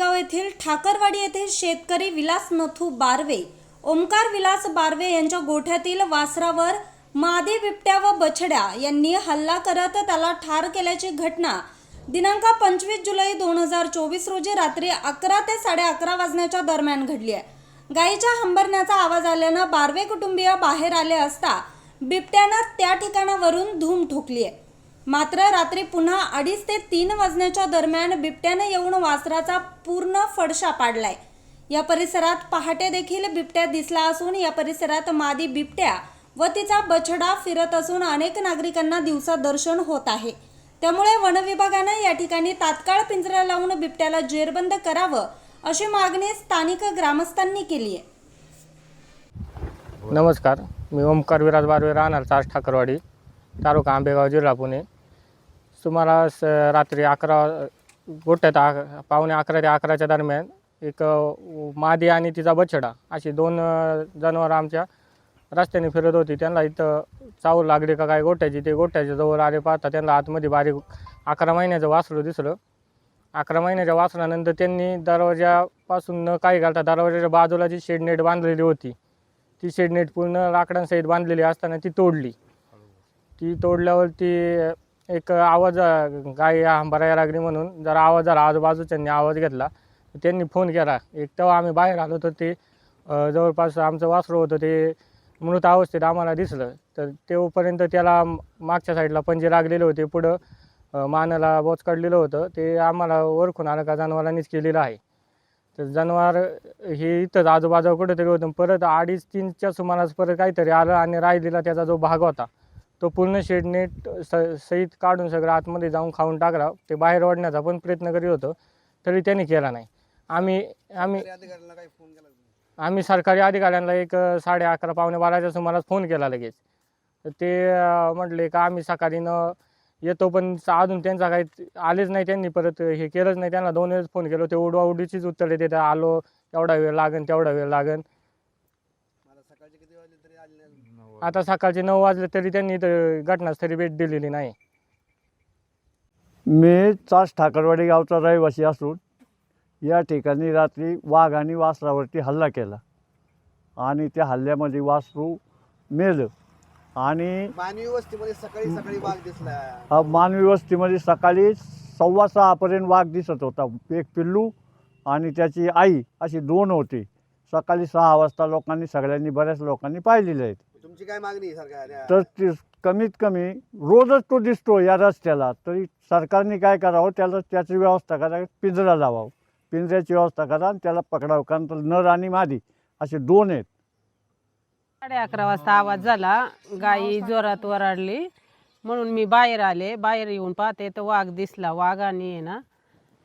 ठाकरवाडी येथील शेतकरी विलास नथू बारवे ओमकार विलास बारवे यांच्या गोठ्यातील वासरावर मादी बिबट्या व बछड्या यांनी हल्ला करत त्याला ठार केल्याची घटना दिनांक पंचवीस जुलै दोन हजार चोवीस रोजी रात्री अकरा ते साडे अकरा वाजण्याच्या दरम्यान घडली आहे. गायीच्या हंबरण्याचा आवाज आल्यानं बारवे कुटुंबीय बाहेर आले असता बिबट्यानं त्या ठिकाणावरून धूम ठोकली आहे. मात्र रात्री पुन्हा अडीच ते तीन वाजण्याच्या दरम्यान बिबट्यानं येऊन वासराचा पूर्ण फडशा पाडलाय. या परिसरात पहाटे देखील बिबट्या दिसला असून या परिसरात मादी बिबट्या व तिचा बछडा फिरत असून अनेक नागरिकांना दिवसा दर्शन होत आहे. त्यामुळे वनविभागानं या ठिकाणी तात्काळ पिंजरा लावून बिबट्याला जेरबंद करावं अशी मागणी स्थानिक ग्रामस्थांनी केली आहे. नमस्कार मी ओमकार विराज बारवे राहणार चास ठाकरवाडी तालुका आंबेगाव जिल्हा पुणे. सुमारास रात्री अकरा गोट्यात आ पावणे अकरा ते अकराच्या दरम्यान एक मादी आणि तिचा बछडा अशी दोन जनावरं आमच्या रस्त्याने फिरत होती. त्यांना इथं चावल लागली का काय गोट्याची ते गोट्याच्या जवळ आले पाहता त्यांना आतमध्ये बारीक अकरा महिन्याचं वासरू दिसलं. अकरा महिन्याच्या वासरानंतर त्यांनी दरवाजापासून न काही घालता दरवाजाच्या बाजूला जी शेडनेट बांधलेली होती ती शेडनेट पूर्ण लाकडांसहित बांधलेली असताना ती तोडली. ती तोडल्यावर ती एक आवाज गाय हंबरायला लागली म्हणून जरा आवाज आला आजूबाजूच्यांनी आवाज घेतला. त्यांनी फोन केला. एक तेव्हा आम्ही बाहेर आलो तर ते जवळपास आमचं वासरू होतं ते मृत अवस्थेत आम्हाला दिसलं. तर तेवपर्यंत त्याला मागच्या साईडला पंजे लागलेले होते. पुढं मानाला बोच काढलेलं होतं. ते आम्हाला ओळखून आलं का जनावरांनीच केलेलं आहे. तर जनावर हे इथंच आजूबाजू कुठंतरी होतं. परत अडीच तीनच्या सुमारास परत काहीतरी आलं आणि राहिलेला त्याचा जो भाग होता. तो पूर्ण शेडनेट स सहित काढून सगळं आतमध्ये जाऊन खाऊन टाकला. ते बाहेर ओढण्याचा पण प्रयत्न करीत होतो तरी त्यांनी केला नाही. आम्ही आम्ही आम्ही सरकारी अधिकाऱ्यांना एक साडे अकरा पावणे बाराच्या सुमारास फोन केला लगेच. तर ते म्हटले का आम्ही सकाळी न येतो पण अजून त्यांचा काही आलेच नाही त्यांनी परत हे केलंच नाही. त्यांना दोन वेळेस फोन केलो. ते उडवा उडीचीच उत्तरे देत आलो एवढा वेळ लागेल तेवढा वेळ लागेल आता सकाळचे नऊ वाजले तरी त्यांनी इथं घटनास्थळी भेट दिलेली नाही. मी चास ठाकरवाडी गावचा रहिवासी असून या ठिकाणी रात्री वाघ आणि वासरावरती हल्ला केला. आणि त्या हल्ल्यामध्ये वासरू मेलं. आणि मानवी वस्तीमध्ये सकाळी सकाळी वाघ दिसला. हा मानवी वस्तीमध्ये सकाळी सव्वा सहापर्यंत वाघ दिसत होता. एक पिल्लू आणि त्याची आई अशी दोन होती. सकाळी सहा वाजता लोकांनी सगळ्यांनी बऱ्याच लोकांनी पाहिलेले आहेत. तुमची काय मागणी सरकार? तर ती कमीत कमी रोजच तो दिसतो या रस्त्याला. तरी सरकारने काय करावं? त्याला त्याची व्यवस्था करा पिंजरा लावावं. पिंजऱ्याची व्यवस्था करा आणि त्याला पकडावं. कारण तर नर आणि मादी असे दोन आहेत. साडे अकरा वाजता आवाज झाला. गाई जोरात वराडली. म्हणून मी बाहेर आले. बाहेर येऊन पाहते तर वाघ दिसला. वाघाने आहे ना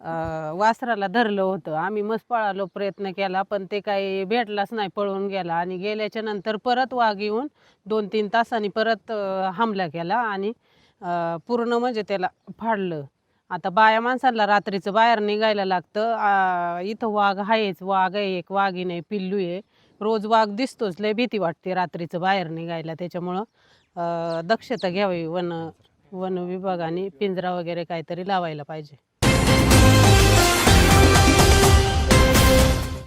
अं, वासराला धरलं होतं. आम्ही मस्त पळालो प्रयत्न केला पण ते काही भेटलाच नाही पळून गेला. आणि गेल्याच्यानंतर परत वाघ येऊन दोन तीन तासांनी परत अं, हमला केला आणि अं, पूर्ण म्हणजे त्याला फाडलं. आता बाया माणसाला रात्रीचं बाहेर निघायला लागतं. आ, इथं वाघ आहेच. वाघ आहे एक वाघीण आहे पिल्लू आहे. रोज वाघ दिसतोच. लय भीती वाटते रात्रीचं बाहेर निघायला. त्याच्यामुळं दक्षता घ्यावी वन वन विभागाने पिंजरा वगैरे काहीतरी लावायला पाहिजे.